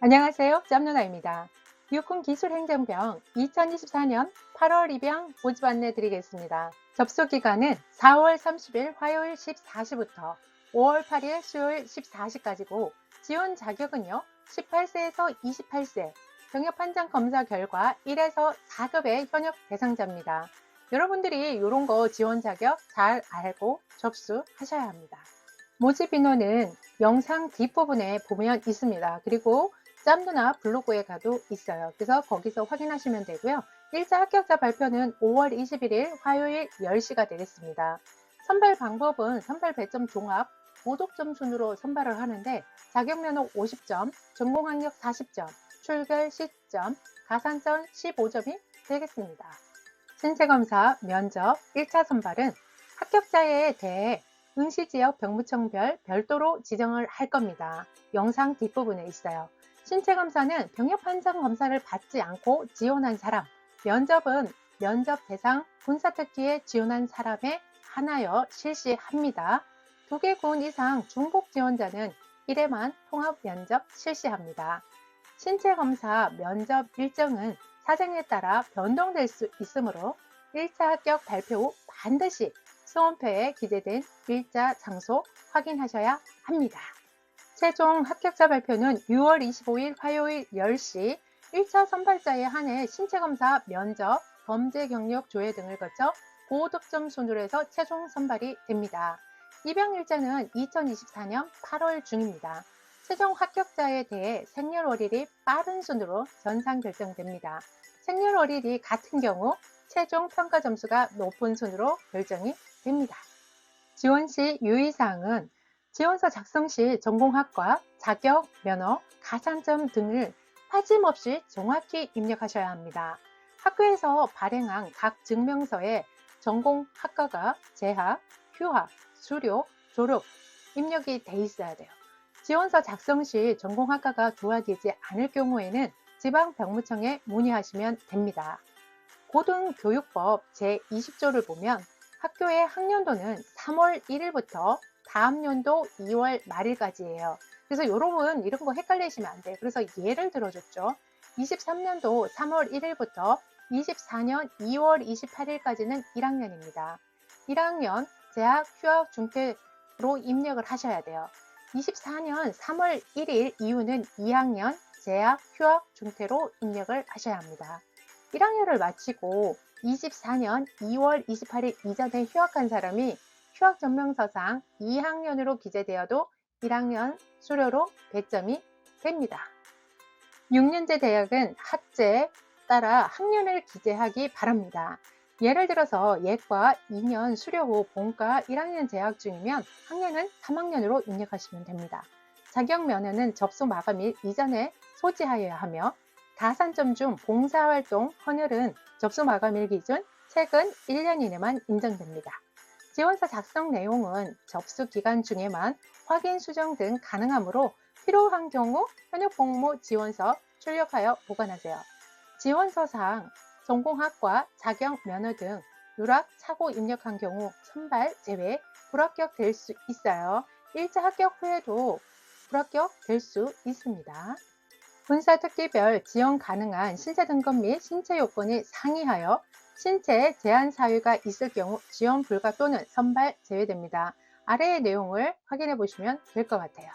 안녕하세요. 짬누나입니다. 육군 기술행정병 2024년 8월 입영 모집 안내 드리겠습니다. 접수 기간은 4월 30일 화요일 14시부터 5월 8일 수요일 14시까지고 지원 자격은요 18세에서 28세 병역 판정 검사 결과 1에서 4급의 현역 대상자입니다. 여러분들이 이런 거 지원 자격 잘 알고 접수하셔야 합니다. 모집 인원은 영상 뒷부분에 보면 있습니다. 그리고 짬누나 블로그에 가도 있어요. 그래서 거기서 확인하시면 되고요. 1차 합격자 발표는 5월 21일 화요일 10시가 되겠습니다. 선발 방법은 선발 배점 종합 고독점 순으로 선발을 하는데 자격 면허 50점, 전공 학력 40점, 출결 10점, 가산점 15점이 되겠습니다. 신체 검사, 면접, 1차 선발은 합격자에 대해 응시 지역 병무청별 별도로 지정을 할 겁니다. 영상 뒷부분에 있어요. 신체 검사는 병역 판정 검사를 받지 않고 지원한 사람, 면접은 면접 대상 군사 특기에 지원한 사람에 하나여 실시합니다. 두 개 군 이상 중복 지원자는 1회만 통합 면접 실시합니다. 신체 검사 면접 일정은 사정에 따라 변동될 수 있으므로 1차 합격 발표 후 반드시 수험표에 기재된 일자 장소 확인하셔야 합니다. 최종 합격자 발표는 6월 25일 화요일 10시 1차 선발자에 한해 신체검사, 면접, 범죄 경력 조회 등을 거쳐 고득점 순으로 해서 최종 선발이 됩니다. 입영 일자는 2024년 8월 중입니다. 최종 합격자에 대해 생년월일이 빠른 순으로 전상 결정됩니다. 생년월일이 같은 경우 최종 평가 점수가 높은 순으로 결정이 됩니다. 지원 시 유의사항은 지원서 작성 시 전공학과, 자격, 면허, 가산점 등을 빠짐없이 정확히 입력하셔야 합니다. 학교에서 발행한 각 증명서에 전공 학과가 재학, 휴학, 수료, 졸업 입력이 돼 있어야 돼요. 지원서 작성 시 전공 학과가 조합되지 않을 경우에는 지방병무청에 문의하시면 됩니다. 고등교육법 제20조를 보면 학교의 학년도는 3월 1일부터 다음 연도 2월 말일까지예요. 그래서 여러분 이런 거 헷갈리시면 안 돼요. 그래서 예를 들어줬죠. 23년도 3월 1일부터 24년 2월 28일까지는 1학년입니다. 1학년 재학, 휴학, 중퇴로 입력을 하셔야 돼요. 24년 3월 1일 이후는 2학년 재학, 휴학, 중퇴로 입력을 하셔야 합니다. 1학년을 마치고 24년 2월 28일 이전에 휴학한 사람이 휴학전명서상 2학년으로 기재되어도 1학년 수료로 배점이 됩니다. 6년제 대학은 학제에 따라 학년을 기재하기 바랍니다. 예를 들어서 예과 2년 수료 후 본과 1학년 재학 중이면 학년은 3학년으로 입력하시면 됩니다. 자격 면허는 접수 마감 일 이전에 소지하여야 하며 가산점 중 봉사활동 헌혈은 접수 마감일 기준 최근 1년 이내만 인정됩니다. 지원서 작성 내용은 접수 기간 중에만 확인 수정 등 가능하므로 필요한 경우 현역 복무 지원서 출력하여 보관하세요. 지원서상 전공학과 자격 면허 등 누락 사고 입력한 경우 선발 제외 불합격 될 수 있어요. 1차 합격 후에도 불합격 될 수 있습니다. 군사 특기별 지원 가능한 신체 등급 및 신체 요건을 상의하여 신체에 제한 사유가 있을 경우 지원 불가 또는 선발 제외됩니다. 아래의 내용을 확인해 보시면 될 것 같아요.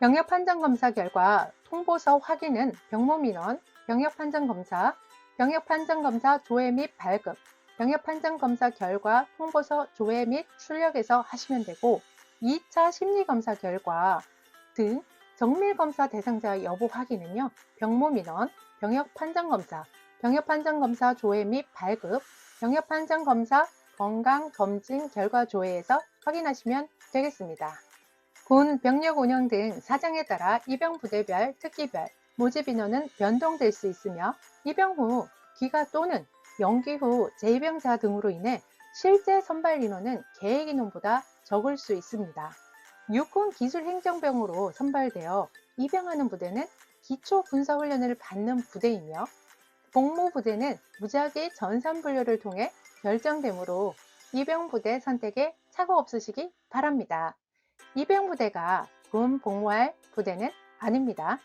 병역 판정 검사 결과 통보서 확인은 병무민원, 병역 판정 검사, 병역 판정 검사 조회 및 발급, 병역 판정 검사 결과 통보서 조회 및 출력에서 하시면 되고 2차 심리 검사 결과 등 정밀 검사 대상자 여부 확인은요. 병무민원, 병역 판정 검사, 병역판정검사 조회 및 발급, 병역판정검사 건강검진 결과 조회에서 확인하시면 되겠습니다. 군 병력 운영 등 사정에 따라 입영 부대별, 특기별, 모집 인원은 변동될 수 있으며 입영 후 기가 또는 연기 후 재입영자 등으로 인해 실제 선발 인원은 계획 인원보다 적을 수 있습니다. 육군 기술행정병으로 선발되어 입영하는 부대는 기초 군사훈련을 받는 부대이며 복무부대는 무작위 전산분류를 통해 결정되므로 입영부대 선택에 착오 없으시기 바랍니다. 입영부대가 군 복무할 부대는 아닙니다.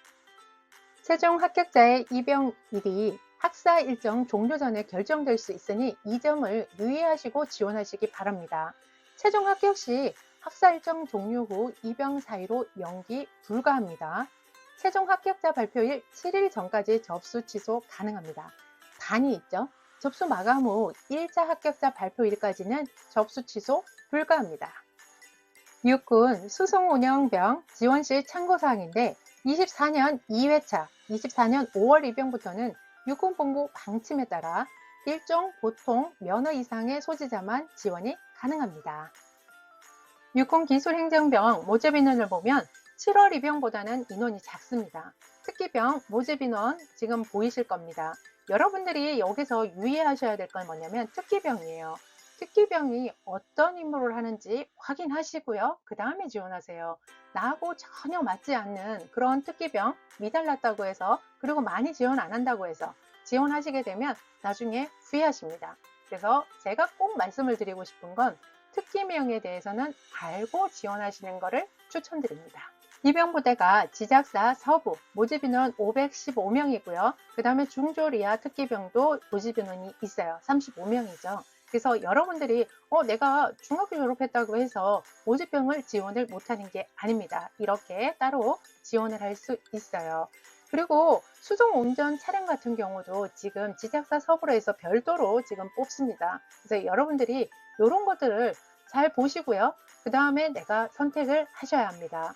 최종 합격자의 입영일이 학사 일정 종료 전에 결정될 수 있으니 이 점을 유의하시고 지원하시기 바랍니다. 최종 합격 시 학사 일정 종료 후 입영 사유로 연기 불가합니다. 최종 합격자 발표일 7일 전까지 접수 취소 가능합니다. 단이 있죠. 접수 마감 후 1차 합격자 발표일까지는 접수 취소 불가합니다. 육군 수송 운영병 지원실 참고사항인데 24년 2회차, 24년 5월 입영부터는 육군 본부 방침에 따라 일종 보통 면허 이상의 소지자만 지원이 가능합니다. 육군 기술행정병 모집 인원을 보면 7월 입영보다는 인원이 작습니다. 특기병 모집 인원 지금 보이실 겁니다. 여러분들이 여기서 유의하셔야 될 건 뭐냐면 특기병이에요. 특기병이 어떤 임무를 하는지 확인하시고요. 그 다음에 지원하세요. 나하고 전혀 맞지 않는 그런 특기병 미달랐다고 해서 그리고 많이 지원 안 한다고 해서 지원하시게 되면 나중에 후회하십니다. 그래서 제가 꼭 말씀을 드리고 싶은 건 특기명에 대해서는 알고 지원하시는 것을 추천드립니다. 이병부대가 지작사 서부 모집인원 515명이고요. 그 다음에 중조리아 특기병도 모집인원이 있어요. 35명이죠. 그래서 여러분들이 어 내가 중학교 졸업했다고 해서 모집병을 지원을 못하는 게 아닙니다. 이렇게 따로 지원을 할 수 있어요. 그리고 수송 운전 차량 같은 경우도 지금 지작사 서부로에서 별도로 지금 뽑습니다. 그래서 여러분들이 이런 것들을 잘 보시고요. 그 다음에 내가 선택을 하셔야 합니다.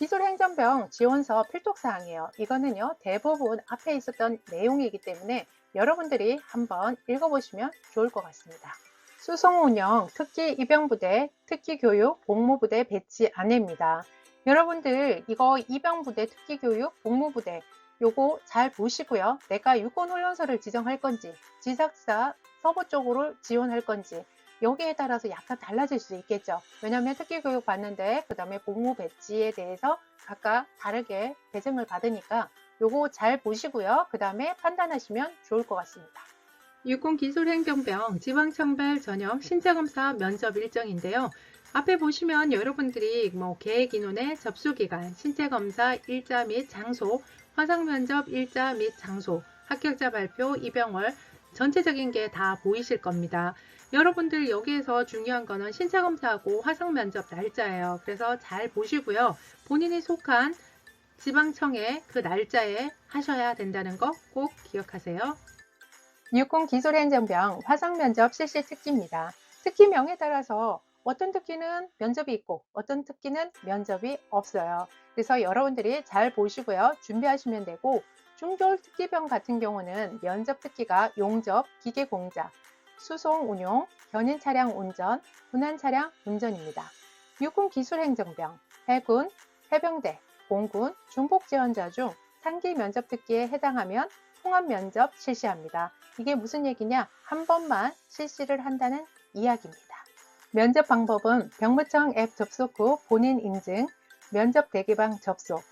기술행정병 지원서 필독사항이에요. 이거는요, 대부분 앞에 있었던 내용이기 때문에 여러분들이 한번 읽어보시면 좋을 것 같습니다. 수송 운영, 특기 입영부대, 특기 교육, 복무부대 배치 안내입니다. 여러분들 이거 입영부대, 특기 교육, 복무부대 요거 잘 보시고요. 내가 유권 훈련소를 지정할 건지, 지작사 서부 쪽으로 지원할 건지 여기에 따라서 약간 달라질 수 있겠죠. 왜냐하면 특기교육 받는데 그 다음에 복무 배치에 대해서 각각 다르게 배정을 받으니까 요거 잘 보시고요. 그 다음에 판단하시면 좋을 것 같습니다. 육군기술행정병 지방청별 전형 신체검사 면접 일정인데요. 앞에 보시면 여러분들이 뭐 계획 인원의 접수 기간, 신체 검사 일자 및 장소, 화상 면접 일자 및 장소, 합격자 발표, 입영월 전체적인 게 다 보이실 겁니다. 여러분들 여기에서 중요한 거는 신체 검사하고 화상 면접 날짜예요. 그래서 잘 보시고요. 본인이 속한 지방청의 그 날짜에 하셔야 된다는 거 꼭 기억하세요. 육군 기술행정병 화상 면접 실시 특기입니다. 특기명에 따라서 어떤 특기는 면접이 있고 어떤 특기는 면접이 없어요. 그래서 여러분들이 잘 보시고요. 준비하시면 되고 중졸 특기병 같은 경우는 면접 특기가 용접, 기계 공작, 수송 운용, 견인 차량 운전, 군한 차량 운전입니다. 육군 기술행정병, 해군, 해병대, 공군, 중복 지원자 중 상기 면접 특기에 해당하면 통합 면접 실시합니다. 이게 무슨 얘기냐? 한 번만 실시를 한다는 이야기입니다. 면접 방법은 병무청 앱 접속 후 본인 인증, 면접 대기방 접속,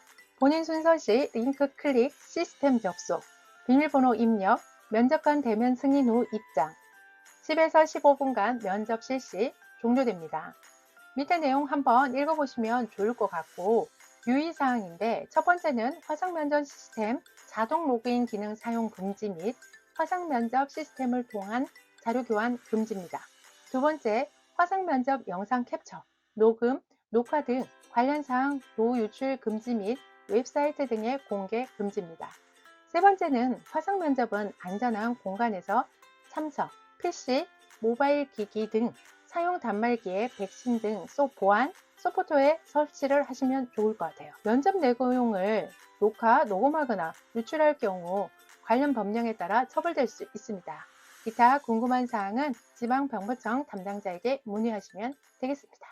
본인 순서 시 링크 클릭 시스템 접속, 비밀번호 입력, 면접관 대면 승인 후 입장, 10에서 15분간 면접 실시 종료됩니다. 밑에 내용 한번 읽어보시면 좋을 것 같고 유의사항인데 첫 번째는 화상면접 시스템 자동 로그인 기능 사용 금지 및 화상면접 시스템을 통한 자료 교환 금지입니다. 두 번째, 화상면접 영상 캡처, 녹음, 녹화 등 관련 사항 노유출 금지 및 웹사이트 등의 공개 금지입니다. 세 번째는 화상면접은 안전한 공간에서 참석, PC, 모바일 기기 등 사용 단말기에 백신 등 소 보안, 소프트웨어 설치를 하시면 좋을 것 같아요. 면접 내용을 녹화, 녹음하거나 유출할 경우 관련 법령에 따라 처벌될 수 있습니다. 기타 궁금한 사항은 지방병부청 담당자에게 문의하시면 되겠습니다.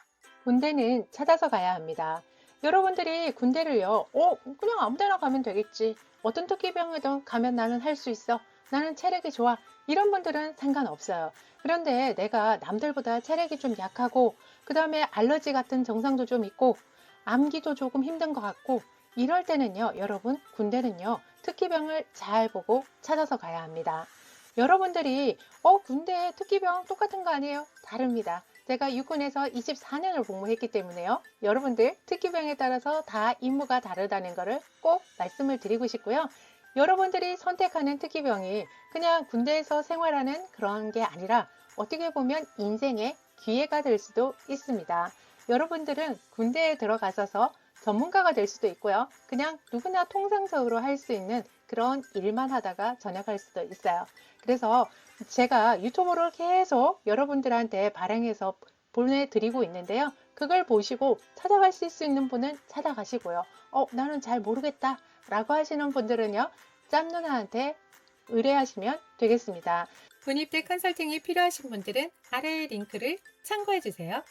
군대는 찾아서 가야 합니다. 여러분들이 군대를요, 어, 그냥 아무 데나 가면 되겠지. 어떤 특기병이든 가면 나는 할 수 있어. 나는 체력이 좋아. 이런 분들은 상관없어요. 그런데 내가 남들보다 체력이 좀 약하고, 그 다음에 알러지 같은 증상도 좀 있고, 암기도 조금 힘든 것 같고, 이럴 때는요, 여러분, 군대는요, 특기병을 잘 보고 찾아서 가야 합니다. 여러분들이, 어, 군대 특기병 똑같은 거 아니에요? 다릅니다. 제가 육군에서 24년을 복무했기 때문에요. 여러분들 특기병에 따라서 다 임무가 다르다는 것을 꼭 말씀을 드리고 싶고요. 여러분들이 선택하는 특기병이 그냥 군대에서 생활하는 그런 게 아니라 어떻게 보면 인생의 기회가 될 수도 있습니다. 여러분들은 군대에 들어가셔서 전문가가 될 수도 있고요. 그냥 누구나 통상적으로 할 수 있는 그런 일만 하다가 전역할 수도 있어요. 그래서 제가 유튜브를 계속 여러분들한테 발행해서 보내드리고 있는데요. 그걸 보시고 찾아갈 수 있는 분은 찾아가시고요. 어, 나는 잘 모르겠다. 라고 하시는 분들은요. 짬 누나한테 의뢰하시면 되겠습니다. 군입대 컨설팅이 필요하신 분들은 아래의 링크를 참고해 주세요.